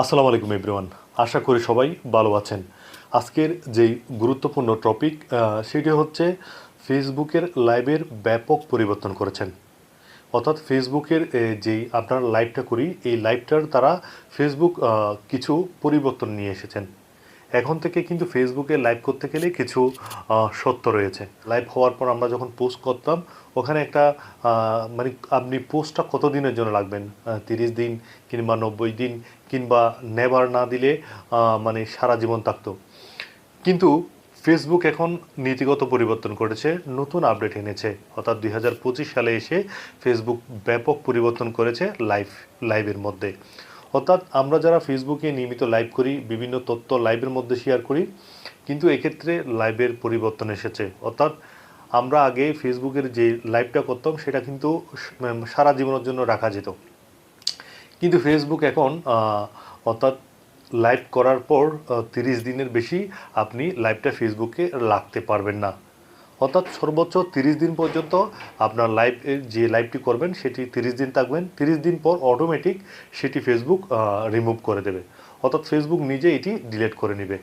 আসসালামু আলাইকুম এভরিওয়ান আশা করি সবাই ভালো আছেন। আজকের যেই গুরুত্বপূর্ণ টপিক সেটি হচ্ছে ফেসবুকের লাইভের ব্যাপক পরিবর্তন করেছেন। অর্থাৎ ফেসবুকের যেই আপনার লাইভটা করি, এই লাইভটার তারা ফেসবুক কিছু পরিবর্তন নিয়ে এসেছেন। এখন থেকে কিন্তু ফেসবুকে লাইভ করতে গেলে কিছু সত্য রয়েছে। লাইভ হওয়ার পর আমরা যখন পোস্ট করতাম, ওখানে একটা মানে আপনি পোস্টটা কত দিনের জন্য লাগবেন তিরিশ দিন কিংবা নব্বই দিন কিংবা নেভার না দিলে মানে সারা জীবন থাকতো। কিন্তু ফেসবুক এখন নীতিগত পরিবর্তন করেছে, নতুন আপডেট এনেছে। অর্থাৎ দুই হাজার পঁচিশ সালে এসে ফেসবুক ব্যাপক পরিবর্তন করেছে লাইভ লাইভের মধ্যে। অর্থাৎ আমরা যারা ফেসবুকে নিয়মিত লাইভ করি, বিভিন্ন তথ্য লাইভের মধ্যে শেয়ার করি, কিন্তু এক্ষেত্রে লাইভের পরিবর্তন এসেছে। অর্থাৎ আমরা আগে ফেসবুকের যে লাইভটা করতাম, সেটা কিন্তু সারা জীবনের জন্য রাখা যেত। কিন্তু ফেসবুক এখন অর্থাৎ লাইভ করার পর তিরিশ দিনের বেশি আপনি লাইভটা ফেসবুকে রাখতে পারবেন না। অর্থাৎ সর্বোচ্চ তিরিশ দিন পর্যন্ত আপনার লাইভ যে লাইভটি করবেন, সেটি তিরিশ দিন থাকবেন। তিরিশ দিন পর অটোমেটিক সেটি ফেসবুক রিমুভ করে দেবে। অর্থাৎ ফেসবুক নিজে এটি ডিলিট করে নেবে।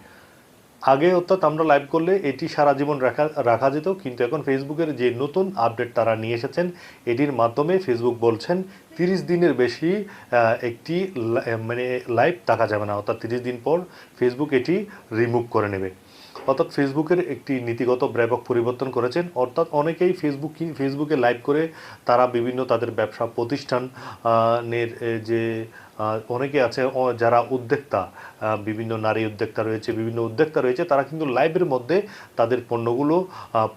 আগে অর্থাৎ আমরা লাইভ করলে এটি সারা জীবন রাখা রাখা যেত, কিন্তু এখন ফেসবুকের যে নতুন আপডেট তারা নিয়ে এসেছেন, এটির মাধ্যমে ফেসবুক বলছেন তিরিশ দিনের বেশি একটি মানে লাইভ থাকা যাবে না। অর্থাৎ তিরিশ দিন পর ফেসবুক এটি রিমুভ করে নেবে। অর্থাৎ ফেসবুকের একটি নীতিগত ব্যাপক পরিবর্তন করেছেন। অর্থাৎ অনেকেই ফেসবুক ফেসবুকে লাইভ করে তারা বিভিন্ন তাদের ব্যবসা প্রতিষ্ঠান নের যে অনেকে আছে যারা উদ্যোক্তা বিভিন্ন নারী উদ্যোক্তা রয়েছে, বিভিন্ন উদ্যোক্তা রয়েছে, তারা কিন্তু লাইভের মধ্যে তাদের পণ্যগুলো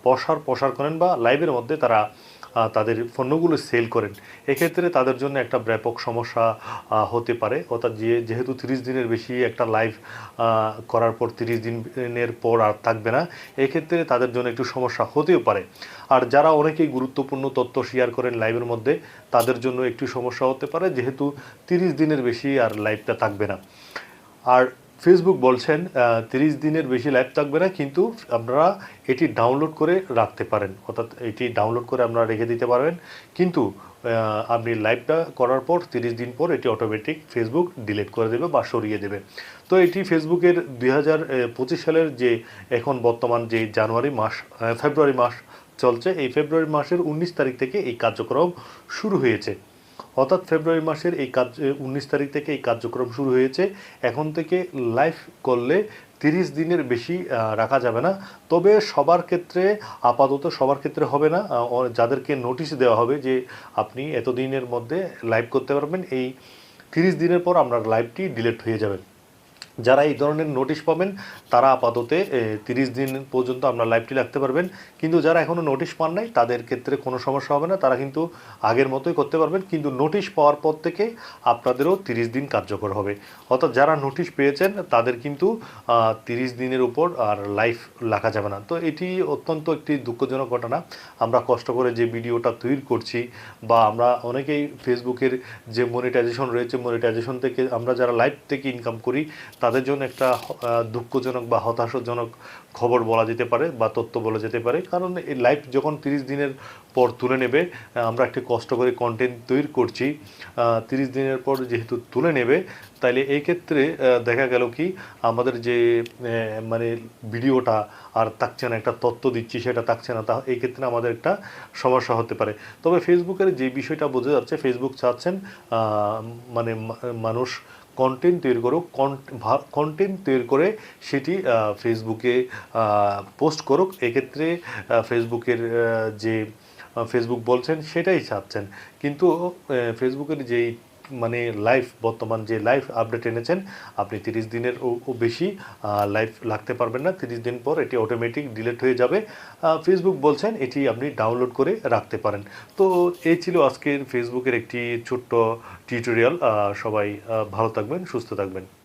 প্রসার প্রসার করেন বা লাইভের মধ্যে তারা তাদের পণ্যগুলো সেল করেন। এক্ষেত্রে তাদের জন্য একটা ব্যাপক সমস্যা হতে পারে। অর্থাৎ যে, যেহেতু তিরিশ দিনের বেশি একটা লাইভ করার পর তিরিশ দিনের পর আর থাকবে না, এক্ষেত্রে তাদের জন্য একটু সমস্যা হতেও পারে। আর যারা অনেকেই গুরুত্বপূর্ণ তথ্য শেয়ার করেন লাইভের মধ্যে, তাদের জন্য একটু সমস্যা হতে পারে, যেহেতু তিরিশ দিনের বেশি আর লাইভটা থাকবে না। আর ফেসবুক বলছেন তিরিশ দিনের বেশি লাইভ থাকবে না, কিন্তু আপনারা এটি ডাউনলোড করে রাখতে পারেন। অর্থাৎ এটি ডাউনলোড করে আপনারা রেখে দিতে পারবেন। কিন্তু আপনি লাইভটা করার পর, তিরিশ দিন পর এটি অটোমেটিক ফেসবুক ডিলিট করে দেবে বা সরিয়ে দেবে। তো এটি ফেসবুকের দুই হাজার পঁচিশ সালের যে এখন বর্তমান যে জানুয়ারি মাস ফেব্রুয়ারি মাস চলছে, এই ফেব্রুয়ারি মাসের উনিশ তারিখ থেকে এই কার্যক্রম শুরু হয়েছে। অর্থাৎ ফেব্রুয়ারি মাসের এই কাজ উনিশ তারিখ থেকে এই কার্যক্রম শুরু হয়েছে। এখন থেকে লাইভ করলে তিরিশ দিনের বেশি রাখা যাবে না। তবে সবার ক্ষেত্রে আপাতত সবার ক্ষেত্রে হবে না। যাদেরকে নোটিশ দেওয়া হবে যে আপনি এতদিনের মধ্যে লাইভ করতে পারবেন, এই তিরিশ দিনের পর আপনার লাইভটি ডিলেট হয়ে যাবে যারা এই ধরনের নোটিশ পাবেন, তারা আপাতত তিরিশ দিন পর্যন্ত আপনার লাইভটি রাখতে পারবেন। কিন্তু যারা এখনও নোটিশ পান নাই, তাদের ক্ষেত্রে কোনো সমস্যা হবে না। তারা কিন্তু আগের মতোই করতে পারবেন। কিন্তু নোটিশ পাওয়ার পর থেকে আপনাদেরও তিরিশ দিন কার্যকর হবে। অর্থাৎ যারা নোটিশ পেয়েছেন, তাদের কিন্তু তিরিশ দিনের উপর আর লাইভ রাখা যাবে না। তো এটি অত্যন্ত একটি দুঃখজনক ঘটনা। আমরা কষ্ট করে যে ভিডিওটা তৈরি করছি বা আমরা অনেকেই ফেসবুকের যে মনিটাইজেশন রয়েছে মনিটাইজেশন থেকে আমরা যারা লাইভ থেকে ইনকাম করি তাদের জন্য একটা দুঃখজনক বা হতাশাজনক খবর বলা যেতে পারে বা তথ্য বলা যেতে পারে। কারণ এই লাইভ যখন তিরিশ দিনের পর তুলে নেবে আমরা একটি কষ্ট করে কন্টেন্ট তৈরি করছি তিরিশ দিনের পর যেহেতু তুলে নেবে, তাইলে এই ক্ষেত্রে দেখা গেল কি, আমাদের যে মানে ভিডিওটা আর থাকছে না, একটা তথ্য দিচ্ছি সেটা থাকছে না, তা এই ক্ষেত্রে আমাদের একটা সমস্যা হতে পারে। তবে ফেসবুকের যে বিষয়টা বোঝা যাচ্ছে ফেসবুক চাচ্ছেন মানে মানুষ কন্টেন্ট তৈরি করো কন্টেন্ট তৈরি করে সেটি ফেসবুকে পোস্ট করুক এক্ষেত্রে ফেসবুকের যে ফেসবুক বলছেন সেটাই ছাপছেন। কিন্তু ফেসবুকের যেই মানে লাইফ বর্তমান যে লাইফ আপডেট এনেছেন, আপনি তিরিশ দিনের ও- বেশি লাইফ লাগতে পারবেন না। তিরিশ দিন পর এটি অটোমেটিক ডিলেট হয়ে যাবে। ফেসবুক বলছেন এটি আপনি ডাউনলোড করে রাখতে পারেন। তো এই ছিল আজকের ফেসবুকের একটি ছোট্ট টিউটোরিয়াল সবাই ভালো থাকবেন, সুস্থ থাকবেন।